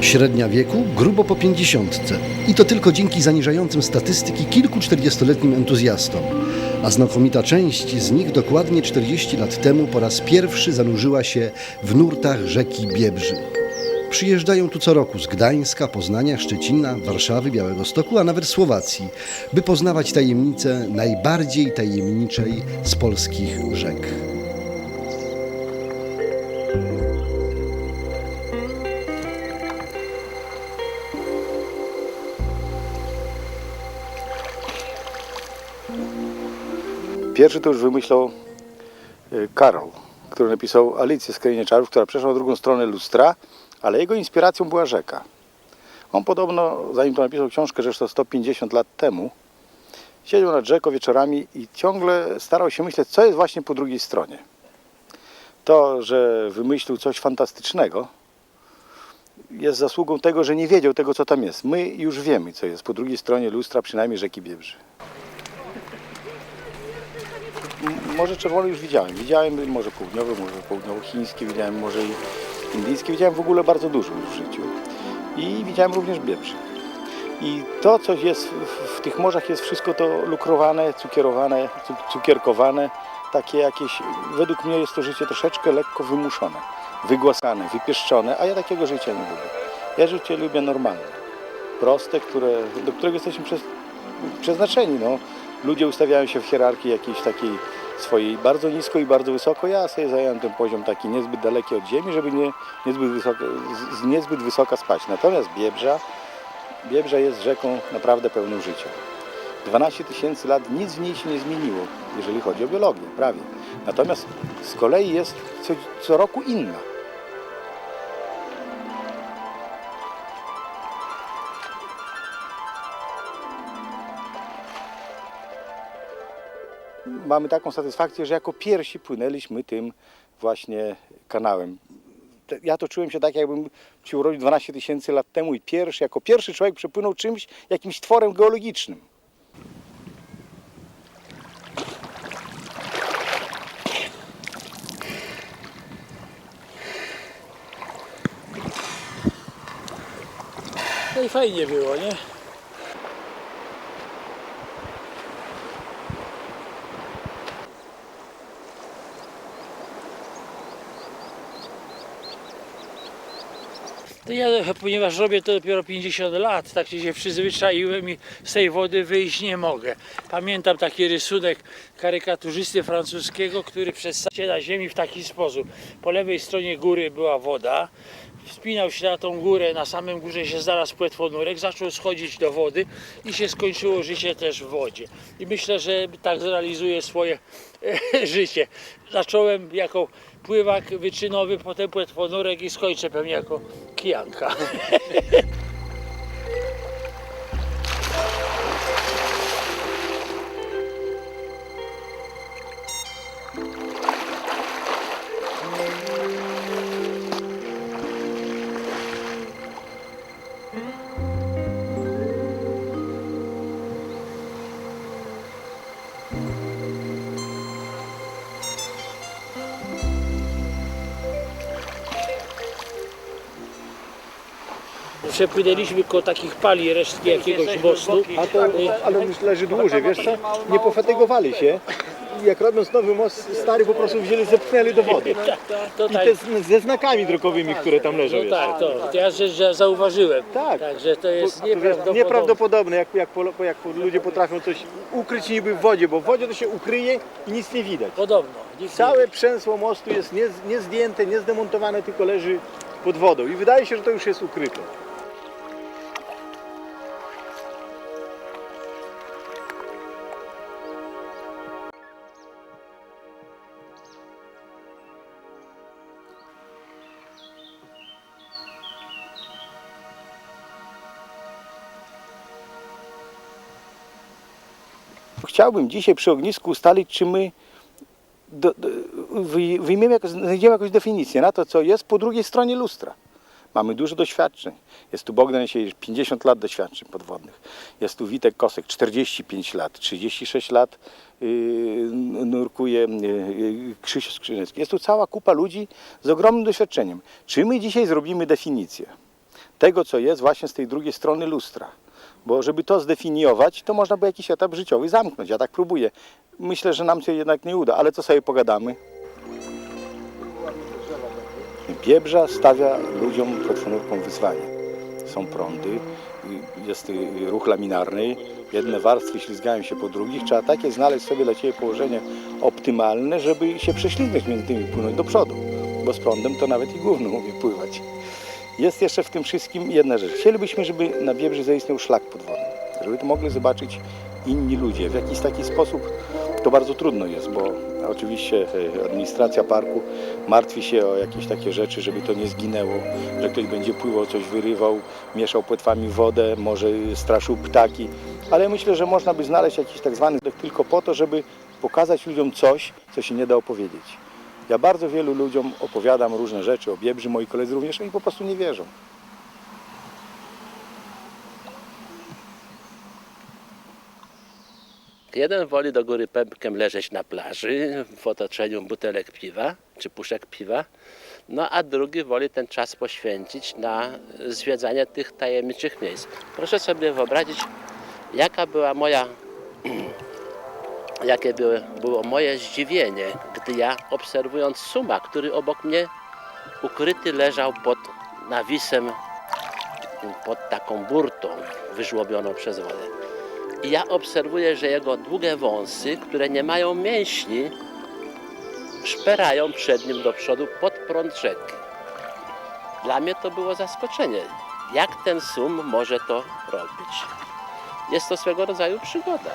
Średnia wieku grubo po pięćdziesiątce. I to tylko dzięki zaniżającym statystyki kilku czterdziestoletnim entuzjastom. A znakomita część z nich dokładnie 40 lat temu po raz pierwszy zanurzyła się w nurtach rzeki Biebrzy. Przyjeżdżają tu co roku z Gdańska, Poznania, Szczecina, Warszawy, Białegostoku, a nawet Słowacji, by poznawać tajemnice najbardziej tajemniczej z polskich rzek. Pierwszy to już wymyślał y, Karol, który napisał Alicję z Krainy Czarów, która przeszła na drugą stronę lustra, ale jego inspiracją była rzeka. On podobno, zanim to napisał książkę, że to 150 lat temu, siedział nad rzeką wieczorami i ciągle starał się myśleć, co jest właśnie po drugiej stronie. To, że wymyślił coś fantastycznego, jest zasługą tego, że nie wiedział tego, co tam jest. My już wiemy, co jest po drugiej stronie lustra, przynajmniej rzeki Biebrzy. Morze Czerwone już widziałem. Widziałem Morze Południowe, Morze Południowochińskie, widziałem Morze Indyjskie, widziałem w ogóle bardzo dużo już w życiu. I widziałem również Biebrzy. I to, co jest w, w tych morzach, jest wszystko to lukrowane, cukierowane, cu- cukierkowane. Takie jakieś, według mnie jest to życie troszeczkę lekko wymuszone, wygłasane, wypieszczone, a ja takiego życia nie lubię. Ja życie lubię normalne, proste, które, do którego jesteśmy przez, przeznaczeni. No. Ludzie ustawiają się w hierarchii jakiejś takiej swojej bardzo nisko i bardzo wysoko. Ja sobie zająłem ten poziom taki niezbyt daleki od ziemi, żeby nie, niezbyt, wysoko, z, niezbyt wysoka spać. Natomiast Biebrza, Biebrza jest rzeką naprawdę pełną życia. 12 tysięcy lat nic w niej się nie zmieniło, jeżeli chodzi o biologię, prawie. Natomiast z kolei jest co, co roku inna. Mamy taką satysfakcję, że jako pierwsi płynęliśmy tym właśnie kanałem. Ja to czułem się tak, jakbym się urodził 12 tysięcy lat temu i pierwszy, jako pierwszy człowiek przepłynął czymś, jakimś tworem geologicznym. No i fajnie było, nie? To ja, ponieważ robię to dopiero 50 lat, tak się przyzwyczaiłem i z tej wody wyjść nie mogę. Pamiętam taki rysunek karykaturzysty francuskiego, który przedstawia na ziemi w taki sposób. Po lewej stronie góry była woda, wspinał się na tą górę, na samym górze się znalazł płetwonurek, zaczął schodzić do wody i się skończyło życie też w wodzie. I myślę, że tak zrealizuję swoje życie. Zacząłem jako pływak wyczynowy, potem płetwonurek i skończę pewnie jako kijanka. Przepłynęliśmy koło takich pali resztki jakiegoś mostu. A to, ale już leży dłużej, wiesz co? Nie pofatygowali się. Jak robiąc nowy most, stary po prostu wzięli, zepchnęli do wody. To I tak, te z, ze znakami drogowymi, które tam leżą. no tak, to, to ja że, że zauważyłem. Tak. Także to jest To nieprawdopodobne. nieprawdopodobne, jak, jak, polo- jak ludzie potrafią coś ukryć niby w wodzie, bo w wodzie to się ukryje i nic nie widać. Podobno. Nikt nie Całe przęsło mostu jest nie, nie zdjęte, nie zdemontowane, tylko leży pod wodą. I wydaje się, że to już jest ukryte. Chciałbym dzisiaj przy ognisku ustalić, czy my do, do, wy- wyjmiemy jakoś, znajdziemy jakąś definicję na to, co jest po drugiej stronie lustra. Mamy dużo doświadczeń. Jest tu Bogdan Siejesz, 50 lat doświadczeń podwodnych. Jest tu Witek Kosek, 45 lat, 36 lat yy, nurkuje yy, Krzysiu Skrzynecki. Jest tu cała kupa ludzi z ogromnym doświadczeniem. Czy my dzisiaj zrobimy definicję tego, co jest właśnie z tej drugiej strony lustra. Bo żeby to zdefiniować, to można by jakiś etap życiowy zamknąć. Ja tak próbuję. Myślę, że nam się jednak nie uda, ale co sobie pogadamy? Biebrza stawia ludziom pod czwórką wyzwanie. Są prądy, jest ruch laminarny, jedne warstwy ślizgają się po drugich. Trzeba takie znaleźć sobie dla Ciebie położenie optymalne, żeby się prześlizgnąć między tymi płynąć do przodu. Bo z prądem to nawet i gówno umie pływać. Jest jeszcze w tym wszystkim jedna rzecz. Chcielibyśmy, żeby na Biebrzy zaistniał szlak podwodny, żeby to mogli zobaczyć inni ludzie. W jakiś taki sposób to bardzo trudno jest, bo oczywiście e, administracja parku martwi się o jakieś takie rzeczy, żeby to nie zginęło, że ktoś będzie pływał, coś wyrywał, mieszał płetwami wodę, może straszył ptaki, ale myślę, że można by znaleźć jakiś tak zwany tylko po to, żeby pokazać ludziom coś, co się nie da opowiedzieć. Ja bardzo wielu ludziom opowiadam różne rzeczy o Biebrzy, moi koledzy również, oni po prostu nie wierzą. Jeden woli do góry pępkiem leżeć na plaży w otoczeniu butelek piwa czy puszek piwa, no a drugi woli ten czas poświęcić na zwiedzanie tych tajemniczych miejsc. Proszę sobie wyobrazić, jaka była moja, jakie były, było moje zdziwienie, ja obserwując suma, który obok mnie ukryty leżał pod nawisem, pod taką burtą wyżłobioną przez wodę. I ja obserwuję, że jego długie wąsy, które nie mają mięśni, szperają przed nim do przodu pod prąd rzeki. Dla mnie to było zaskoczenie. Jak ten sum może to robić? Jest to swego rodzaju przygoda.